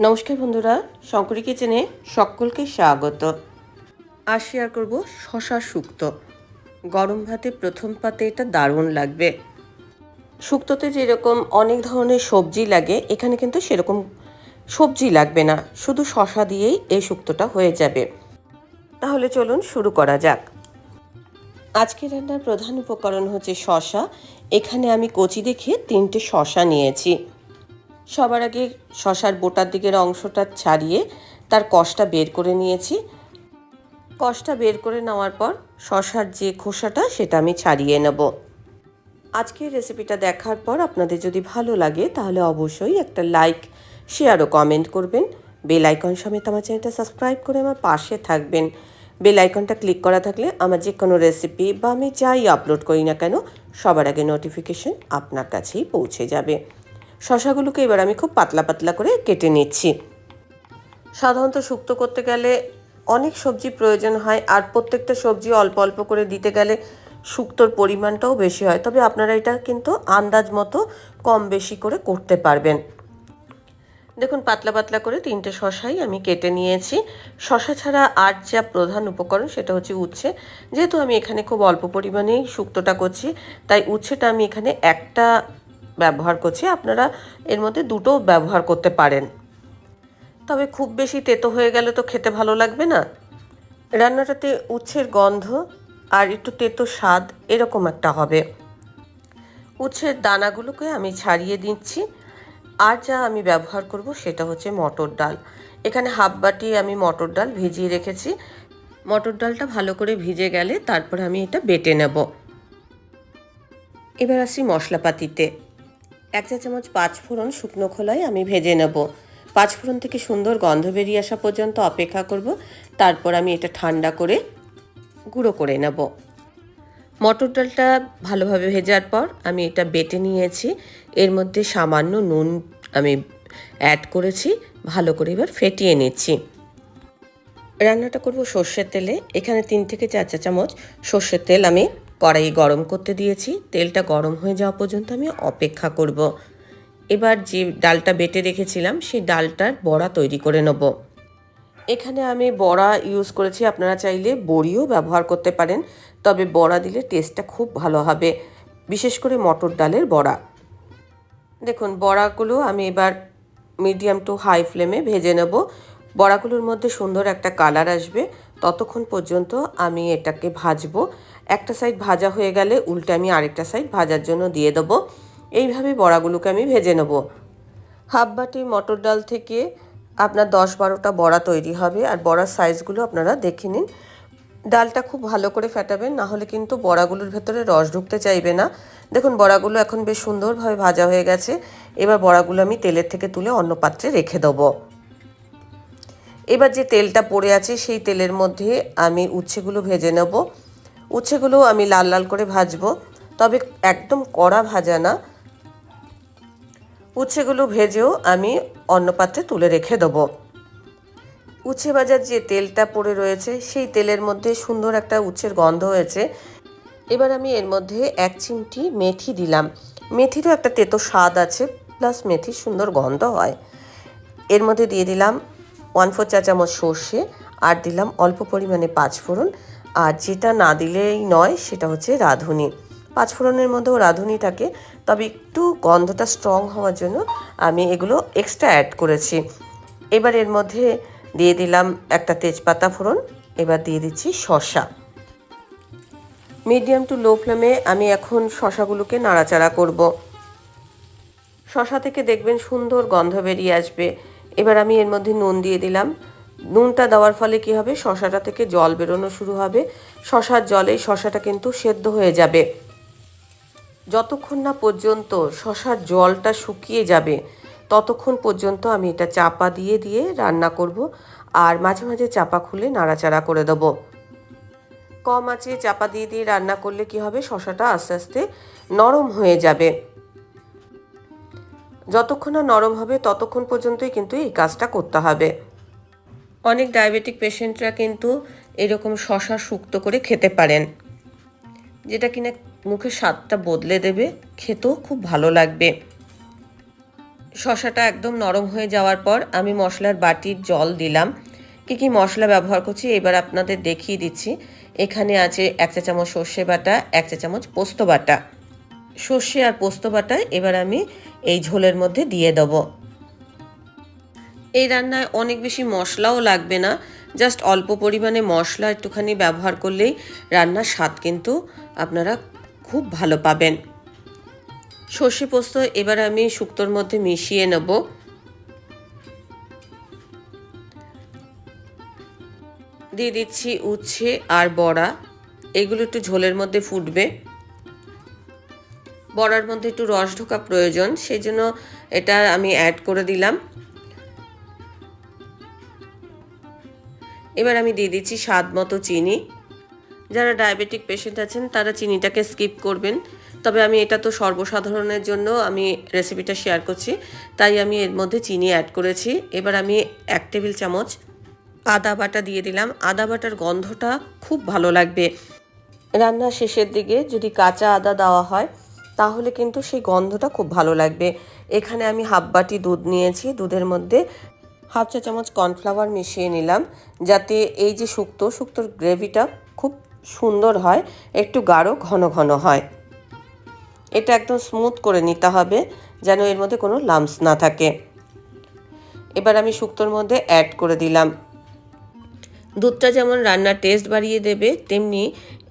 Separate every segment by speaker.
Speaker 1: নমস্কার বন্ধুরা, শঙ্করী কিচেনে সকলকে স্বাগত। আর শেয়ার করব শশা শুক্ত। গরম ভাতে প্রথম পাতে এটা দারুণ লাগবে। শুক্তোতে যেরকম অনেক ধরনের সবজি লাগে, এখানে কিন্তু সেরকম সবজি লাগবে না, শুধু শশা দিয়েই এই শুক্তোটা হয়ে যাবে। তাহলে চলুন শুরু করা যাক। আজকে রান্নার প্রধান উপকরণ হচ্ছে শশা। এখানে আমি কচি দেখে তিনটে শশা নিয়েছি। সবার আগে শশার বোটার দিকের অংশটা ছাড়িয়ে তার কষটা বের করে নিয়েছি। কষটা বের করে নেওয়ার পর শশার যে খোসাটা সেটা আমি ছাড়িয়ে নেব। আজকের রেসিপিটা দেখার পর আপনাদের যদি ভালো লাগে তাহলে অবশ্যই একটা লাইক, শেয়ার ও কমেন্ট করবেন। বেল আইকন সমেত আমার চ্যানেলটা সাবস্ক্রাইব করে আমার পাশে থাকবেন। বেল আইকনটা ক্লিক করা থাকলে আমার যে কোনো রেসিপি বা আমি যাই আপলোড করি না কেন সবার আগে নোটিফিকেশন আপনার কাছেই পৌঁছে যাবে। শশাগুলোকে এবার আমি খুব পাতলা পাতলা করে কেটে নিচ্ছি। সাধারণত শুক্তো করতে গেলে অনেক সবজি প্রয়োজন হয় আর প্রত্যেকটা সবজি অল্প অল্প করে দিতে গেলে শুক্তোর পরিমাণটাও বেশি হয়। তবে আপনারা এটা কিন্তু আন্দাজ মতো কম বেশি করে করতে পারবেন। দেখুন, পাতলা পাতলা করে তিনটে শশাই আমি কেটে নিয়েছি। শশা ছাড়া আর যা প্রধান উপকরণ সেটা হচ্ছে উচ্ছে। যেহেতু আমি এখানে খুব অল্প পরিমাণেই শুক্তোটা করছি, তাই উচ্ছেটা আমি এখানে একটা ব্যবহার করছি, আপনারা এর মধ্যে দুটো ব্যবহার করতে পারেন। তবে খুব বেশি তেতো হয়ে গেলে তো খেতে ভালো লাগবে না। রান্নাটাতে উচ্ছের গন্ধ আর একটু তেতো স্বাদ এরকম একটা হবে। উচ্ছের দানাগুলোকে আমি ছাড়িয়ে দিচ্ছি। আর যা আমি ব্যবহার করব সেটা হচ্ছে মটর ডাল। এখানে হাফ বাটি আমি মটর ডাল ভিজিয়ে রেখেছি। মটর ডালটা ভালো করে ভিজে গেলে তারপরে আমি এটা বেটে নেব। এবার আসি মশলাপাতিতে। এক চা চামচ পাঁচ ফোড়ন শুকনো খোলায় আমি ভেজে নেব। পাঁচ ফোড়ন থেকে সুন্দর গন্ধ বেরিয়ে আসা পর্যন্ত অপেক্ষা করব। তারপর আমি এটা ঠান্ডা করে গুঁড়ো করে নেব। মটর ডালটা ভালোভাবে ভেজার পর আমি এটা বেটে নিয়েছি। এর মধ্যে সামান্য নুন আমি অ্যাড করেছি। ভালো করে এবার ফেটিয়ে নিচ্ছি। রান্নাটা করব সর্ষের তেলে। এখানে তিন থেকে চার চা চামচ সর্ষের তেল আমি কড়াই গরম করতে দিয়েছি। তেলটা গরম হয়ে যাওয়া পর্যন্ত আমি অপেক্ষা করব। এবার যে ডালটা বেটে রেখেছিলাম, সেই ডালটার বড়া তৈরি করে নেব। এখানে আমি বড়া ইউজ করেছি। আপনারা চাইলে বড়িও ব্যবহার করতে পারেন। তবে বড়া দিলে টেস্টটা খুব ভালো হবে, বিশেষ করে মটর ডালের বড়া। দেখুন, বড়াগুলো আমি এবার মিডিয়াম টু হাই ফ্লেমে ভেজে নেব। বড়াগুলোর মধ্যে সুন্দর একটা কালার আসবে। ততক্ষণ পর্যন্ত আমি এটাকে ভাজবো। একটা সাইড ভাজা হয়ে গেলে উল্টে আমি আরেকটা সাইড ভাজার জন্য দিয়ে দেবো। এইভাবে বড়াগুলোকে আমি ভেজে নেব। হাফ বাটি মটর ডাল থেকে আপনার দশ বারোটা বড়া তৈরি হবে। আর বড়ার সাইজগুলো আপনারা দেখে নিন। ডালটা খুব ভালো করে ফেটাবেন, না হলে কিন্তু বড়াগুলোর ভেতরে রস ঢুকতে চাইবে না। দেখুন, বড়াগুলো এখন বেশ সুন্দরভাবে ভাজা হয়ে গেছে। এবার বড়াগুলো আমি তেলের থেকে তুলে অন্য পাত্রে রেখে দেবো। এবার যে তেলটা পড়ে আছে, সেই তেলের মধ্যে আমি উচ্ছেগুলো ভেজে নেব। উচ্ছেগুলো আমি লাল লাল করে ভাজবো, তবে একদম কড়া ভাজা না। উচ্ছেগুলো ভেজেও আমি অন্য পাত্রে তুলে রেখে দেবো। উচ্ছে ভাজার যে তেলটা পড়ে রয়েছে, সেই তেলের মধ্যে সুন্দর একটা উচ্ছের গন্ধ হয়েছে। এবার আমি এর মধ্যে এক চিমটি মেথি দিলাম। মেথিরও একটা তেতো স্বাদ আছে, প্লাস মেথির সুন্দর গন্ধ হয়। এর মধ্যে দিয়ে দিলাম ওয়ান ফোর চা চামচ সর্ষে, আর দিলাম অল্প পরিমাণে পাঁচফোড়ন। আর যেটা না দিলেই নয়, সেটা হচ্ছে রাঁধুনি। পাঁচফোড়নের মধ্যেও রাঁধুনি থাকে, তবে একটু গন্ধটা স্ট্রং হওয়ার জন্য আমি এগুলো এক্সট্রা অ্যাড করেছি। এবার এর মধ্যে দিয়ে দিলাম একটা তেজপাতা ফোড়ন, এবার দিয়ে দিচ্ছি শশা মিডিয়াম টু লো ফ্লেমে আমি এখন শশাগুলোকে নাড়াচাড়া করব। শশা থেকে দেখবেন সুন্দর গন্ধ বেরিয়ে আসবে। এবার আমি এর মধ্যে নুন দিয়ে দিলাম। নুনটা দেওয়ার ফলে কি হবে? শশাটা থেকে জল বেরোনো শুরু হবে। শশার জলে শশাটা কিন্তু সেদ্ধ হয়ে যাবে। যতক্ষণ না পর্যন্ত শশার জলটা শুকিয়ে যাবে, ততক্ষণ পর্যন্ত আমি এটা চাপা দিয়ে দিয়ে রান্না করব আর মাঝে মাঝে চাপা খুলে নাড়াচাড়া করে দেব। কম আঁচে চাপা দিয়ে দিয়ে রান্না করলে কি হবে? শশাটা আস্তে আস্তে নরম হয়ে যাবে। যতক্ষণ না নরম হবে, ততক্ষণ পর্যন্তই কিন্তু এই কাজটা করতে হবে। অনেক ডায়াবেটিক পেশেন্টরা কিন্তু এরকম শশা শুক্তো করে খেতে পারেন, যেটা কিনা মুখের স্বাদটা বদলে দেবে, খেতেও খুব ভালো লাগবে। শশাটা একদম নরম হয়ে যাওয়ার পর আমি মশলার বাটির জল দিলাম। কি কি মশলা ব্যবহার করছি এবার আপনাদের দেখিয়ে দিচ্ছি। এখানে আছে এক চা চামচ সর্ষে বাটা, এক চা চামচ পোস্ত বাটা। সর্ষে আর পোস্ত বাটা এবার আমি এই ঝোলের মধ্যে দিয়ে দেবো। এই রান্নায় অনেক বেশি মশলাও লাগবে না, জাস্ট অল্প পরিমাণে মশলা একটুখানি ব্যবহার করলেই রান্নার স্বাদ কিন্তু আপনারা খুব ভালো পাবেন। সর্ষে পোস্ত এবার আমি শুক্তোর মধ্যে মিশিয়ে নেব। দিয়ে দিচ্ছি উচ্ছে আর বড়া, এগুলো একটু ঝোলের মধ্যে ফুটবে। বড়ার মধ্যে একটু রস ঢোকা প্রয়োজন সেই জন্য এটা আমি অ্যাড করে দিলাম। এবার আমি দিয়ে দিচ্ছি স্বাদ মতো চিনি। যারা ডায়াবেটিক পেশেন্ট আছেন, তারা চিনিটাকে স্কিপ করবেন। তবে আমি এটা তো সর্বসাধারণের জন্য আমি রেসিপিটা শেয়ার করছি, তাই আমি এর মধ্যে চিনি অ্যাড করেছি। এবার আমি এক টেবিল চামচ আদা বাটা দিয়ে দিলাম। আদা বাটার গন্ধটা খুব ভালো লাগবে। রান্নার শেষের দিকে যদি কাঁচা আদা দেওয়া হয় তাহলে কিন্তু সেই গন্ধটা খুব ভালো লাগবে। এখানে আমি হাফ বাটি দুধ নিয়েছি, দুধের মধ্যে হাফ চা চামচ কর্নফ্লাওয়ার মিশিয়ে নিলাম, যাতে এই যে শুক্তো, শুক্তোর গ্রেভিটা খুব সুন্দর হয়, একটু গাঢ়, ঘন ঘন হয়। এটা একদম স্মুথ করে নিতে হবে, যেন এর মধ্যে কোনো লামস না থাকে। এবার আমি শুক্তোর মধ্যে অ্যাড করে দিলাম। দুধটা যেমন রান্নার টেস্ট বাড়িয়ে দেবে, তেমনি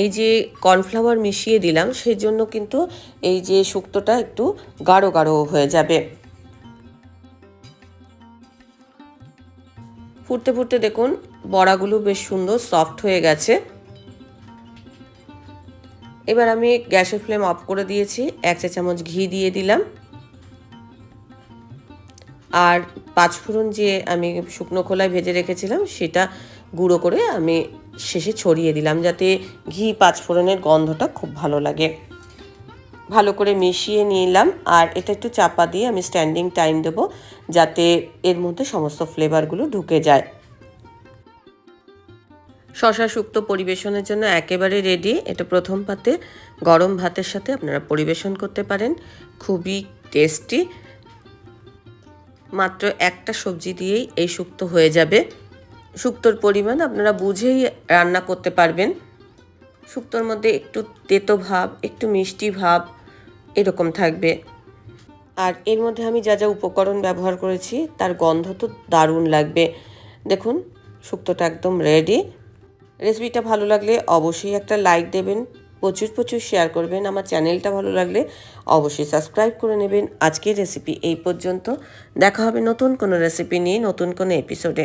Speaker 1: এই যে কর্নফ্লাওয়ার মিশিয়ে দিলাম সেই জন্য কিন্তু এই যে শুক্তোটা একটু গাঢ় গাঢ় হয়ে যাবে। ফুটতে ফুটতে দেখুন, বড়াগুলো বেশ সুন্দর সফট হয়ে গেছে। এবার আমি গ্যাসের ফ্লেম অফ করে দিয়েছি, এক চা চামচ ঘি দিয়ে দিলাম। আর পাঁচফোড়ন যে আমি শুকনো খোলায় ভেজে রেখেছিলাম, সেটা গুঁড়ো করে আমি শেষে ছড়িয়ে দিলাম যাতে ঘি পাঁচফোড়নের গন্ধটা খুব ভালো লাগে। ভালো করে মিশিয়ে নিলাম আর এটা একটু চাপা দিয়ে আমি স্ট্যান্ডিং টাইম দেবো যাতে এর মধ্যে সমস্ত ফ্লেভারগুলো ঢুকে যায়। শশা শুক্তো পরিবেশনের জন্য একেবারে রেডি এটা প্রথম পাতে, গরম ভাতের সাথে আপনারা পরিবেশন করতে পারেন। খুবই টেস্টি মাত্র একটা সবজি দিয়েই এই শুক্তো হয়ে যাবে। শুক্তোর পরিমাণ আপনারা বুঝেই রান্না করতে পারবেন। শুক্তোর মধ্যে একটু তেতো ভাব, একটু মিষ্টি ভাব এরকম থাকবে। আর এর মধ্যে আমি যা যা উপকরণ ব্যবহার করেছি, তার গন্ধ তো দারুণ লাগবে। দেখুন, শুক্তোটা একদম রেডি রেসিপিটা ভালো লাগলে অবশ্যই একটা লাইক দেবেন, প্রচুর প্রচুর শেয়ার করবেন। আমার চ্যানেলটা ভালো লাগলে অবশ্যই সাবস্ক্রাইব করে নেবেন। আজকের রেসিপি এই পর্যন্ত। দেখা হবে নতুন কোনো রেসিপি নিয়ে, নতুন কোনো এপিসোডে